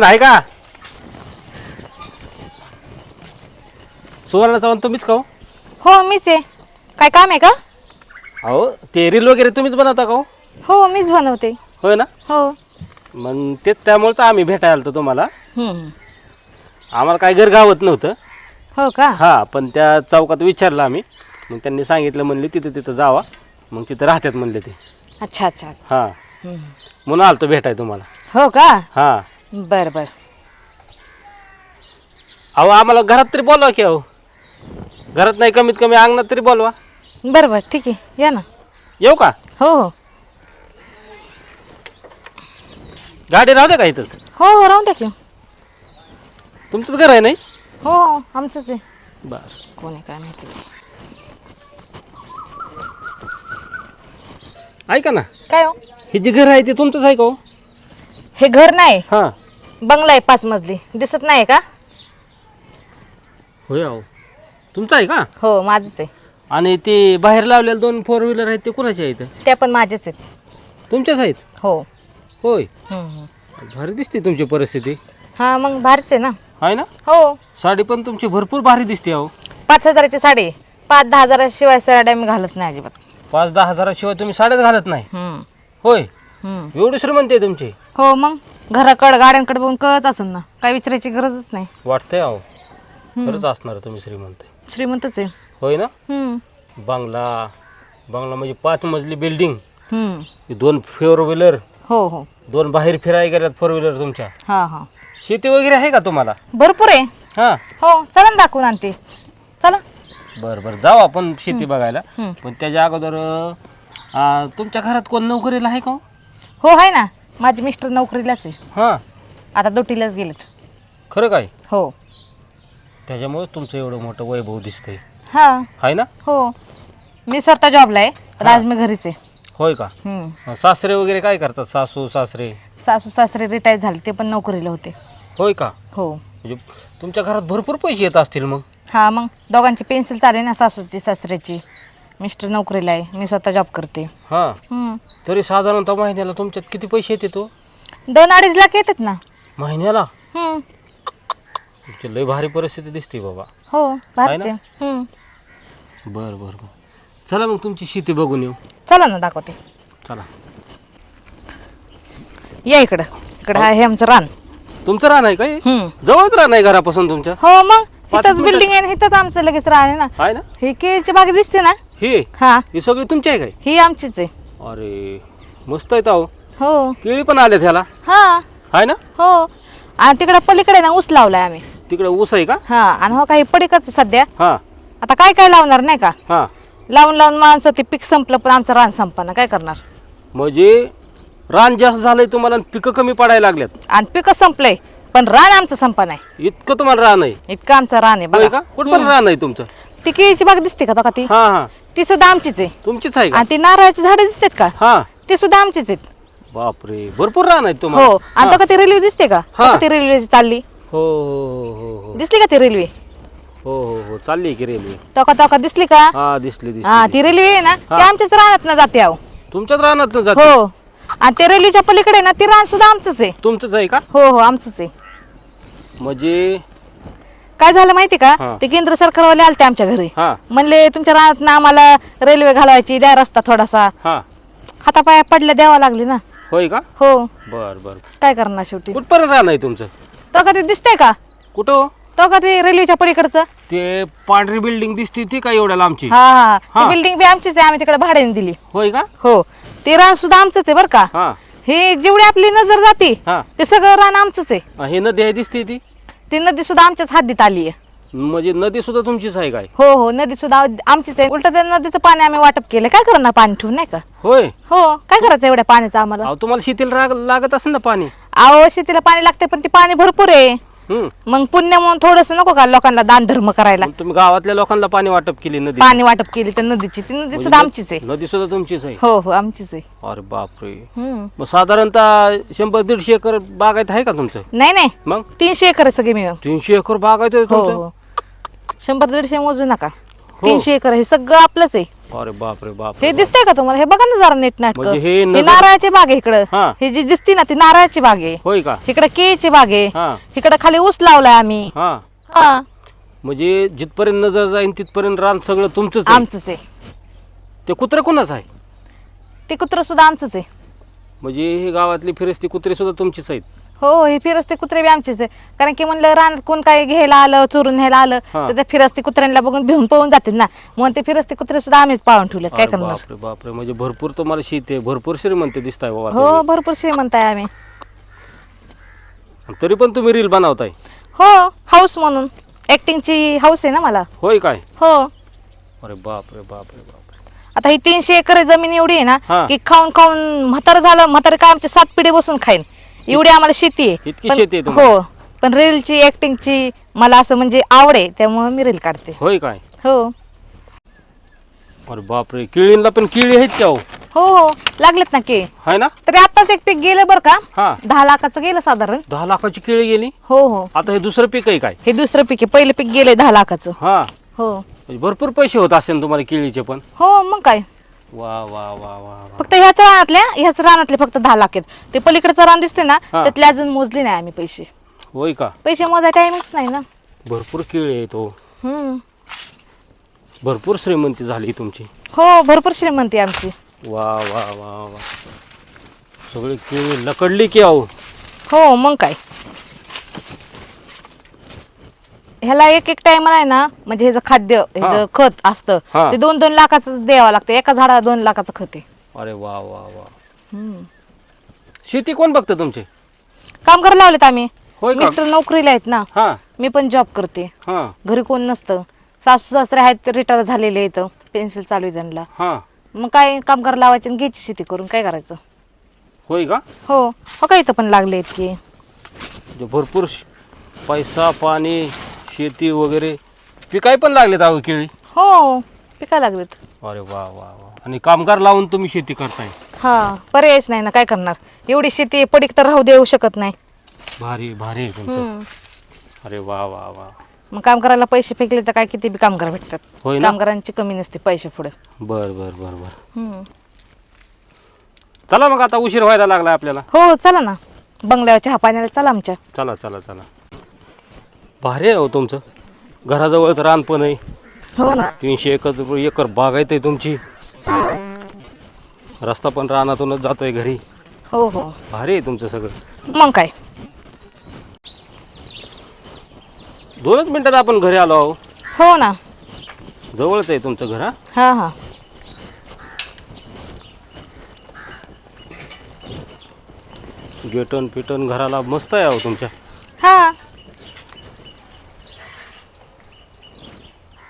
कोण आहे का? सुवर्ण चव्हाण तुम्हीच का हो? हो मीच आहे. काय काम आहे का? अहो ते रील वगैरे तुम्हीच बनवता का हो? हो मीच बनवते. होय ना? हो. मग तेच त्यामुळेच आम्ही भेटायला आलतो तुम्हाला. हम्म. आम्हाला काय घर गावत नव्हतं. हो का? हां पण त्या चौकात विचारलं आम्ही. मग त्यांनी सांगितलं म्हणले तिथं तिथं जावा. मग तिथं राहतात म्हणले ते. अच्छा अच्छा. हां. हम्म. म्हणून आलतो भेटाय तुम्हाला. हो का? हां. बरं बरं. अहो आम्हाला घरात तरी बोलवा की अहो. घरात नाही कमीत कमी अंगणात तरी बोलवा. बरं बरं. ठीक आहे. या ना. येऊ का? हो हो. गाडी राहू दे का इथंच? हो हो. राहून द्या की. तुमचंच घर आहे नाही? हो आमचंच आहे. बरं. कोण आहे काय माहिती. ऐका ना. काय हो? हे जे घर आहे ते तुमचंच आहे का हो? हे घर नाही. हां. बंगला आहे पाच मजली. दिसत नाही का? होय अहो. तुमचं आहे का? हो माझंच आहे. आणि ते बाहेर लावलेले दोन फोर व्हीलर आहेत ते कुणाचे आहेत? त्या पण माझेच आहेत. तुमच्याच आहेत? हो. होय. हम्म, हम्म. भारी दिसते तुमची परिस्थिती. हा मग भारीच आहे ना? आहे ना? हो. साडी पण तुमची भरपूर भारी दिसते अहो. पाच हजाराची साडी आहे. पाच दहा हजाराशिवाय साड्या मी घालत नाही अजिबात. पाच दहा हजाराशिवाय तुम्ही साड्याच घालत नाही. हम्म, होय. हम्म. एवढी श्रीमंत आहे तुमची? हो मग? घराकडं गाड्यांकडे बघून कळत असेल ना. काय विचारायची गरजच नाही. वाटतंय अहो. खरंच असणार तुम्ही श्रीमंत. श्रीमंतच आहे. होय ना? हम्म, बंगला बंगला म्हणजे पाच मजली बिल्डिंग. हम्म. दोन फोर व्हीलर. हो हो. दोन बाहेर फिरायला गेल्यात फोर व्हीलर तुमच्या. हा हा. शेती वगैरे आहे का तुम्हाला? भरपूर आहे. हां. हो चला ना दाखवून आणते. चला. बरं बरं. जाऊ आपण शेती बघायला. हम्म. पण त्याच्या अगोदर अं, तुमच्या घरात कोण नोकरीला आहे का हो? हो आहे ना. माझे मिस्टर नोकरीलाच आहे. हां. आता दुटीलाच गेलेत. खरं काय? हो. त्याच्यामुळे तुमचं एवढं मोठं वैभव दिसतंय. हा. आहे ना? हो. मी स्वतः जॉबला आहे. आज मी घरीच आहे. होय का? हम्म. सासरे वगैरे काय करतात? सासू सासरे? सासू सासरे रिटायर झाले ते पण नोकरीला होते. होय का? हो. म्हणजे तुमच्या घरात भरपूर पैसे येत असतील मग. हा मग. दोघांची पेन्सिल चालू आहे ना सासूची सासऱ्याची. मिस्टर नोकरीला आहे. मी स्वतः जॉब करते. हां. हम्म. तरी साधारणतः महिन्याला तुमच्यात किती पैसे येते तो? दोन अडीच लाख येतात ना. महिन्याला? हम्म. तुमची लय भारी परिस्थिती दिसते बाबा. हो हम्म. बरं बरं बरं. चला मग तुमची शेती बघून येऊ. चला ना दाखवते. चला. या इकडं. इकडं आहे आमचं रान. तुमचं रान आहे काय हम्म. जवळच रान आहे घरापासून तुमच्या? हो मग पाच इथंच बिल्डिंग आहे इथंच आमचं लगेच रान आहे ना. आहे ना? ही केळीची बाग दिसते ना. हे? हा. ही सगळी तुमची आहे काय? ही आमचीच आहे. अरे मस्त आहे अहो. हो. केळी पण आल्या त्याला हा. आहे ना? हो. आणि तिकडं पलीकडे ना ऊस लावलाय आम्ही. तिकडे ऊस आहे का? हा. आणि हो काही पडिकच सध्या. हां. आता काय काय लावणार नाही का? हां. लावून लावून माणसं ते पीक संपलं पण आमचं रान संपना काय करणार? म्हणजे रान जास्त झालंय तुम्हाला आणि पिकं कमी पडायला लागल्यात. आणि पिकं संपलंय पण रान आमचं संपा नाही. इतकं तुम्हाला रान आहे. इतकं आमचं रान आहे होय बघा. का? कुठपर्यंत रान आहे तुमचं? ती केळीची बाग दिसते का तो का ती? हां हां. ती सुद्धा आमचीच आहे. तुमचीच आहे का? आणि ती नारळाची झाडे दिसतात का? हां. ती सुद्धा आमचीच आहेत. बापरे भरपूर रान आहे हो. तुम्हाला आणि तो का ती रेल्वे दिसते का? तो हा. का ती रेल्वे चालली? हो हो हो हो. दिसली का ती रेल्वे? हो हो हो. चालली की रेल्वे. तो का तो का दिसली का? हा दिसली दिसली हा ती रेल्वे आहे ना ती आमच्याच रानात ना जाते आहो तुमच्याच रानात जाते? हो. आणि त्या रेल्वेच्या पलीकडे ना ती रान सुद्धा आमचंच आहे. तुमचंच आहे का? हो हो आमचंच आहे. म्हणजे काय झालं माहिती का? हा. ते केंद्र सरकारवाले आलते आमच्या घरी. हा. म्हणले तुमच्या रानात ना आम्हाला रेल्वे घालवायची द्या रस्ता थोडासा. हा. हातापाया पडल्या द्यावा लागली ना. होय का? हो. बर बर. काय करणार शेवटी? कुठपर्यंत आहे तुमचं? तो का ते दिसतंय का? कुठं हो? तो का ते रेल्वेच्या पलीकडचं? ते पांढरी बिल्डिंग दिसते ती का एवढ्या लांबची? हा हा. हा. ती बिल्डिंग बी आमचीच आहे आम्ही तिकडे भाड्याने दिली. होय का? हो. ते रान सुद्धा आमचंच आहे बरं का. हा. हे जेवढी आपली नजर जाते हा. ते सगळं रान आमचंच आहे. हा, हे नदी आहे दिसते ती? ती नदी सुद्धा आमच्याच हद्दीत आली आहे. म्हणजे नदी सुद्धा तुमचीच आहे काय? हो हो नदी सुद्धा आमचीच आहे. उलट त्या नदीचं पाणी आम्ही वाटप केलं. काय करणार पाणी ठेवून नाही का? होय. हो काय करायचं एवढ्या पाण्याचं आम्हाला? अहो तुम्हाला शेतीला राग लागत असेल ना पाणी? अहो शेतीला पाणी लागते पण ते पाणी भरपूर आहे. मग पुण्य म्हणून थोडस नको का लोकांना दान धर्म करायला? मग तुम्ही गावातल्या लोकांना पाणी वाटप केली नदी पाणी वाटप केली त्या नदीची. ती नदी सुद्धा आमचीच आहे. नदी सुद्धा तुमचीच आहे? हो हो आमचीच आहे. अरे बापरे. हम्म. मग साधारणतः शंभर दीडशे एकर बागायत आहे का तुमचं? नाही नाही. मग? तीनशे एकर आहे सगळे मिळून तीनशे एकर बागायत आहे हो तुमचं? हो. शंभर दीडशे मोजू नका. तीनशे एकर हे सगळं आपलंच आहे. अरे बापरे बाप हे दिसतंय का तुम्हाला? हे बघा ना जरा नीट नाटक. म्हणजे हे हे नजर- नारळाची बाग आहे इकडं. हा. हे जी दिसती ना ती नारळाची बाग आहे. होय का? इकडे केळीची बाग आहे. हा. इकडे खाली ऊस लावलाय आम्ही. हा. हा. म्हणजे जिथपर्यंत नजर जाईन तिथपर्यंत रान सगळं तुमचंच आहे. आमचंच आहे. ते कुत्र कुणाच आहे? ते कुत्र सुद्धा आमचंच आहे. म्हणजे हे गावातली फिरस्ती कुत्रे सुद्धा तुमचीच आहेत. हो हे फिरस्ते कुत्रे बी आमचेच आहे. कारण की म्हणलं रान कोण काय घ्यायला आलं चोरून न्यायला आलं हा. तर त्या फिरस्ते कुत्र्यांना बघून भिवून पळून जातील ना. म्हणून ते फिरस्ते कुत्रे सुद्धा आम्हीच पाळून ठेवलेत. काय अरे करणार? बापरे बापरे. म्हणजे भरपूर तुम्हाला शेती आहे. भरपूर श्रीमंत दिसताय बाबा हो भरपूर श्रीमंत आहे आम्ही. तुम्ही. तरी पण तुम्ही रील बनवताय. हो हाऊस म्हणून. ऍक्टिंगची हाऊस आहे ना मला. होय काय? हो. अरे बापरे बापरे बापरे. आता ही तीनशे एकर जमीन एवढी आहे हा. ना की खाऊन खाऊन म्हातारं झालं म्हातारं काय आमचे सात पिढी बसून खाईन. एवढी आम्हाला शेती आहे. इतकी पण- शेती आहे तुम्हाला? हो पण रीलची ऍक्टिंगची मला असं म्हणजे आवड आहे त्यामुळे मी रील काढते. होय काय? हो. अरे बापरे केळींना पण केळी आहेत का हो? हो हो लागलेत ना की हाय ना? तरी आताच एक पीक गेलं बरं का? हा. दहा लाखाचं गेलं साधारण. दहा लाखाची केळी गेली? हो हो. आता हे दुसरं पीक आहे काय? हे दुसरं पीक आहे पहिलं पीक गेलंय दहा लाखाचं. हा. हो. म्हणजे भरपूर पैसे होत असेल तुम्हाला केळीचे पण. हो मग काय? वा वा वा वा वा फक्त ह्याच रानातल्या ह्याच रानातले फक्त दहा लाख आहेत. ते पलीकडचं रान दिसते ना हा. त्यातले अजून मोजले नाही आम्ही पैसे. होय का? पैसे मोजा टायमिंगच नाही ना. भरपूर केळी आहेत हो. हम्म. भरपूर श्रीमंती झाली तुमची. हो भरपूर श्रीमंती आहे आमची. वा वा वा वा. सगळी केळी लकडली की अहो. हो मग काय? ह्याला एक एक टायमाला आहे ना म्हणजे ह्याचं खाद्य ह्याचं खत असतं हा. ते दोन दोन लाखाचं द्यावं लागतं. एका झाडाला दोन लाखाचं खत आहे. अरे वा वा वा. हम्म. शेती कोण बघतं तुमचे? काम करायला लावलेत आम्ही. होय का? मिस्टर नोकरीला आहेत ना. हा. मी पण जॉब करते. हा. घरी कोण नसतं. सासू सासरे आहेत रिटायर झालेले आहेत. पेन्सिल चालू आहे त्यांना. हा. मग काय काम करायला लावायचे आणि घ्यायची शेती करून काय करायचं? होय का? हो. हो काय इथं पण लागले आहेत की? म्हणजे भरपूर श- पैसा पाणी शेती वगैरे पिकाय पण लागलेत अहो केळी. हो पिकायला लागलेत. अरे वा वा वा. आणि कामगार लावून तुम्ही शेती करताय. हा पर्यायच नाही ना काय करणार? एवढी शेती पडीक तर राहू देऊ शकत नाही. भारी भारी आहे तुमचं. हम्म. अरे वा वा वा. मग काम करायला पैसे फेकले तर काय किती बी कामगार भेटतात. होय ना? कामगारांची कमी नसते पैसे पुढे. बर बर बर बर. हम्म. चला मग आता उशीर व्हायला लागला आपल्याला हो हो चला ना बंगल्यावर चहा पाण्याला चला आमच्या चला चला चला भारी आहे हो तुमचं. घराजवळच रान पण आहे. हो ना. तीनशे एकर एकर बागायत आहे तुमची. रस्ता पण रानातूनच जातोय घरी. हो हो. भारी आहे तुमचं सगळं. मग काय? दोनच मिनिटात आपण घरी आलो आहो. हो ना. जवळच आहे तुमचं घर हा? हा हा. गेटन पिटन घराला मस्त आहे अहो तुमच्या. हा.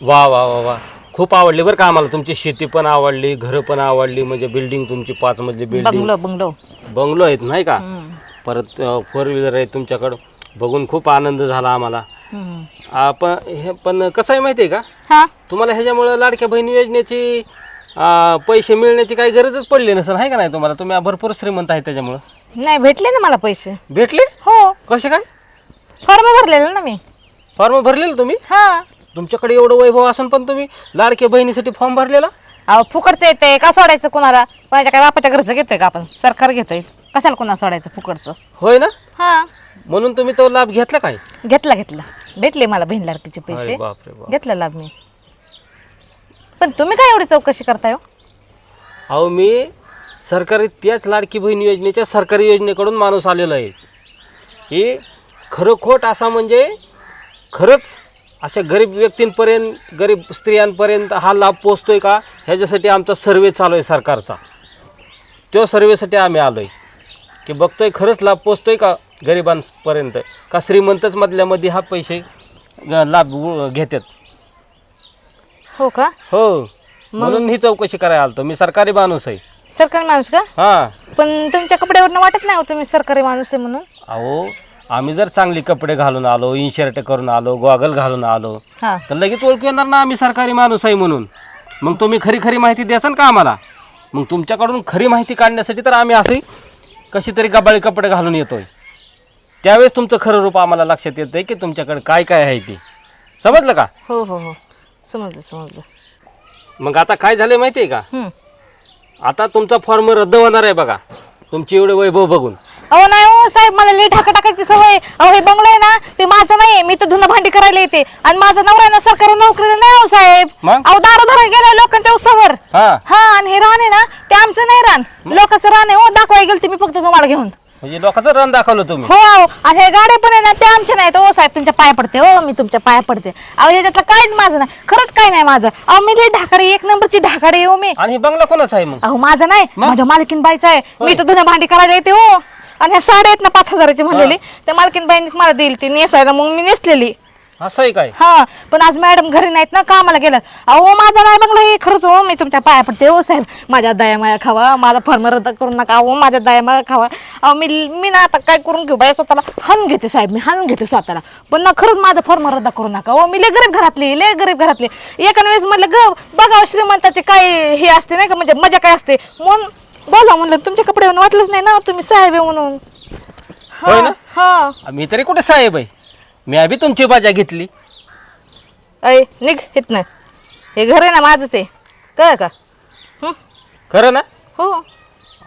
वा वा वा वा. खूप आवडली बरं का आम्हाला. तुमची शेती पण आवडली घरं पण आवडली म्हणजे बिल्डिंग तुमची पाच मजली बिल्डिंग बंगलो बंगलो. बंगलो आहेत नाही का? हम्म. परत फोर व्हीलर आहे तुमच्याकडं. बघून खूप आनंद झाला आम्हाला. हम्म. आपण हे पण कसं आहे माहिती आहे का? हा? तुम्हाला ह्याच्यामुळं लाडक्या बहिणी योजनेची पैसे मिळण्याची काही गरजच पडली नसेल आहे का नाही तुम्हाला? तुम्ही भरपूर श्रीमंत आहे त्याच्यामुळं. नाही भेटले ना मला पैसे. भेटले? हो. कसे काय? फॉर्म भरलेला ना मी. फॉर्म भरलेलं तुम्ही? हा. तुमच्याकडे एवढं वैभव असून पण तुम्ही? लाडक्या बहिणीसाठी फॉर्म भरलेला? अहो फुकटचं येते का सोडायचं कोणाला? कोणाच्या काय बापाच्या घरचं घेतोय का आपण? सरकार घेतोय. कशाला कोणाला सोडायचं फुकटचं? होय ना? हा. म्हणून तुम्ही तो लाभ घेतला काय? घेतला घेतला. भेटले मला बहीण लाडकीचे अरे पैसे. बापरे बाप. घेतला लाभ मी. पण तुम्ही काय एवढी चौकशी करताय हो? अहो मी सरकारी त्याच लाडकी बहीण योजनेच्या सरकारी योजनेकडून माणूस आलेला आहे. ही खरोखोट असा म्हणजे खरंच अशा गरीब व्यक्तींपर्यंत गरीब स्त्रियांपर्यंत हा लाभ पोचतोय का? ह्याच्यासाठी आमचा सर्वे चालू आहे सरकारचा. तो सर्वेसाठी आम्ही आलो आहे की बघतोय खरंच लाभ पोचतोय का गरिबांपर्यंत? का श्रीमंतच मधल्यामध्ये हा पैसे लाभ घेतात हो का? हो. म्हणून ही चौकशी करायला आलतो. मी सरकारी माणूस आहे. सरकारी माणूस का? हां. पण तुमच्या कपड्यावरनं वाटत नाही हो तुम्ही सरकारी माणूस आहे म्हणून? अहो आम्ही जर चांगली कपडे घालून आलो इनशर्ट करून आलो गॉगल घालून आलो हा. तर लगेच ओळखू येणार ना आम्ही सरकारी माणूस आहे म्हणून. मग तुम्ही खरी खरी माहिती द्यासन का आम्हाला? मग तुमच्याकडून खरी माहिती काढण्यासाठी तर आम्ही असे कशी तरी गबाळी कपडे घालून येतोय. त्यावेळेस तुमचं खरं रूप आम्हाला लक्षात येतं की तुमच्याकडे काय काय आहे ते. समजलं का? हो हो हो. समजलं समजलं. मग आता काय झालं माहिती आहे का? हम्म. आता तुमचा फॉर्म रद्द होणार आहे बघा. तुमची एवढे वैभव बघून. अहो नाही हो साहेब मला लई ढाका टाकायची सवय अहो हे बंगलं आहे ना ते माझं नाही मी तर धुणं भांडी करायला येते. आणि माझा नवरा आहे ना सरकारी नोकरीला नाही हो साहेब. मग? अहो दारू धरायला गेलाय लोकांच्या उसावर. हा. हा आणि हे रान आहे ना ते आमचं नाही रान. लोकांचं रान आहे हो दाखवाय गेलते मी फक्त तुम्हाला घेऊन. म्हणजे लोकांचं रन दाखवलं तुम्ही? हो अहो आणि हे गाड्या पण आहे ना ते आमच्या नाहीत हो साहेब. तुमच्या पाया पडते हो मी तुमच्या पाया पडते. अहो याच्यातलं काहीच माझं नाही. खरंच काय नाही माझं. अहो मी लई ढाकाडी एक नंबरची ढाकाडी हो मी. आणि हे बंगला कोणाचा आहे मग? अहो माझं नाही. माझ्या मालकीन बाईचा आहे. मी तर धुण्या भांडी करायला येते हो. आणि ह्या साड्या आहेत ना पाच हजाराची म्हणलेली. त्या मालकीन बाईनीच मला दिली ती नेसायला मग मी नेसलेली. असं आहे काय? हा पण आज मॅडम घरी नाहीत ना कामाला गेलं अहो माझा नाही बंगला हे खरंच हो मी तुमच्या पाया पडते हो साहेब. माझ्या दया माया खावा माझा फॉर्म रद्द करू नका हो माझ्या दया माया खावा. अहो मी मी ना आता काय करून घेऊ बाय स्वतःला हाणून घेते साहेब मी हाणून घेते स्वतःला. पण ना खरंच माझा फॉर्म रद्द करू नका हो. मी लय गरीब घरातली लय गरीब घरातली एका वेळेस म्हटलं ग बघा श्रीमंताचे काय हे असते नाही का म्हणजे मजा काय असते. म्हणून बोला म्हणलं तुमच्या कपड्यावर वाटलंच नाही ना तुम्ही साहेब आहे म्हणून. होय ना? हा. मी तरी कुठे साहेब आहे? मी आधी तुमची बाजा घेतली. अय निघ हित नाही हे घर आहे ना माझंच आहे. कळ का? हं? खरं ना? हो.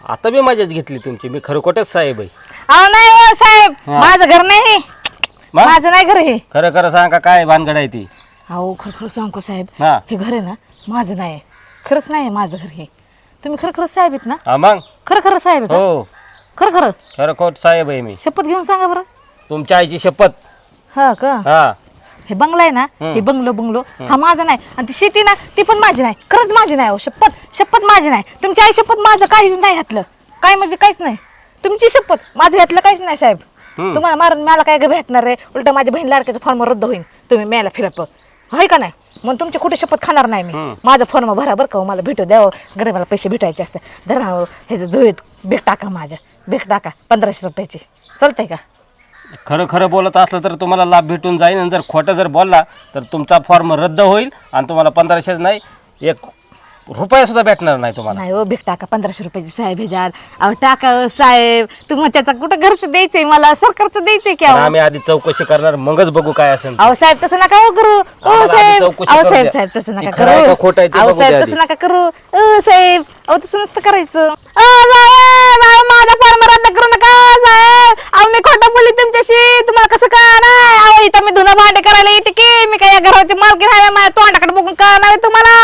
आता मी मजाच घेतली तुमची. मी खरोखोटच साहेब आहे. अहो नाही हो साहेब. हा. माझं घर नाही. हे मग? माझं नाही घर हे. खरं खरं सांगा काय भानगड आहे ती? अहो खरं खरं सांगू का साहेब? हा. हे घर आहे ना माझं नाही. खरंच नाही माझं घर हे. तुम्ही खरं खरं साहेब आहेत ना? हा मग? खरं खरं साहेब आहे का हो. खरं खरं खरं खोट साहेब आहे मी. शपथ घेऊन सांगा बरं. तुमच्या आईची शपथ. हा का? हा. हे बंगला आहे ना? हे बंगलो बंगलो. हा माझा नाही. आणि ती शेती ना ती पण माझी नाही. खरंच माझी नाही हो शपथ. शपथ माझी नाही. तुमची आई शपथ माझं काहीच नाही घातलं. काय म्हणजे काहीच नाही. तुमची शपथ माझं घातलं काहीच नाही साहेब. तुम्हाला मारून मला काय भेटणार आहे उलट माझ्या बहीण लाडक्याचा फॉर्म रद्द होईल तुम्ही मेला फिरत होय का नाही? मग तुमची कुठे शपथ खाणार नाही मी. माझं फॉर्म भरा बरं का हो, मला भेटू द्यावं गरीबाला पैसे भेटायचे असते. धरा हो, ह्याचं जुळीत बेग टाका माझ्या. बेग टाका पंधराशे रुपयाची. चालतंय का? खरं खरं बोलत असलं तर तुम्हाला लाभ भेटून जाईल आणि जर खोटं जर बोलला तर तुमचा फॉर्म रद्द होईल आणि तुम्हाला पंधराशेच नाही एक रुपया सुद्धा भेटणार नाही तुम्हाला. नाही हो भेट टाका पंधराशे रुपयाची साहेब ह्याच्यात अहो टाका हो साहेब. तुम्ही त्याचा कुठं घरचं द्यायचंय मला? सरकारचं द्यायचंय की पण अहो? आम्ही आधी चौकशी करणार मगच बघू काय असेल ते. अहो साहेब तसं नका हो करू. ओ आम्हाला आधी साहेब. चौकशी अहो करू साहेब द्या. साहेब तसं ती नका खरं आहे करू का खोटं आहे ते अहो बघू साहेब द्या तसं आधी. नका करू. ओ साहेब. अहो तसं नसतं करायचं. अ, साहेब अहो, माझा फॉर्म रद्द करू नका साहेब. अहो मी खोटं बोलली तुमच्याशी. तुम्हाला कसं कळणार? अहो इथं मी धुणं भांडे करायला येते की? मी काय या घराची मालकी राहिला माझ्या तोंडाकडे बघून कळणार आहे तुम्हाला?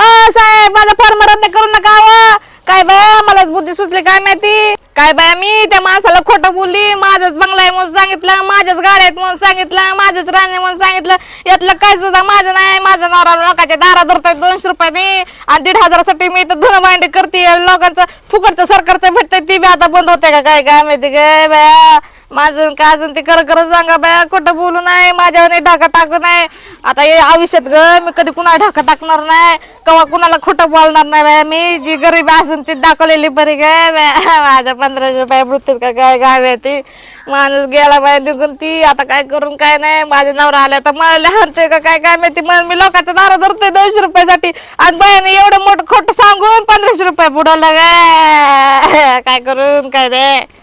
अ साहेब माझा फॉर्म रद्द करू नका अहो. काय बाया मला बुद्धी सुचली काय माहिती? काय बाया मी त्या माणसाला खोटं बोलली. माझाच बंगला आहे म्हणून सांगितलं माझ्याच गाड्या आहेत म्हणून सांगितलं माझंच राणे म्हणून सांगितलं. यातलं काय सुद्धा माझं नाही. माझ्या नवरा लोकांच्या दारा धरतोय दोनशे रुपयाने आणि दीड हजारासाठी मी तर धुणं भांडी करते लोकांचं फुकटचं सरकारचं भेटतंय. ती बी आता बंद होते का? काय काय माहिती काय बाया? माझं काय अजून ते खरं खरं सांगा बाया. खोटं बोलू नाही माझ्यावर ढाका टाकू नाही आता हे आयुष्यात ग मी कधी कुणाला ढाका टाकणार नाही. कवा कुणाला खोटं बोलणार नाही बाया. मी जी गरीब असून ती दाखवलेली बरी काय माझ्या पंधराशे रुपये मृत्यू का काय गावे ती माणूस गेला बाया निघून ती. आता काय करून काय नाही. माझ्या नवरा आल्या तर मला लहानतोय का काय काय माहिती. मग मी लोकांचा दारा धरतोय दोनशे रुपयासाठी. आणि बायाने एवढं मोठं खोटं सांगून पंधराशे रुपये बुडवलं काय काय करून काय रे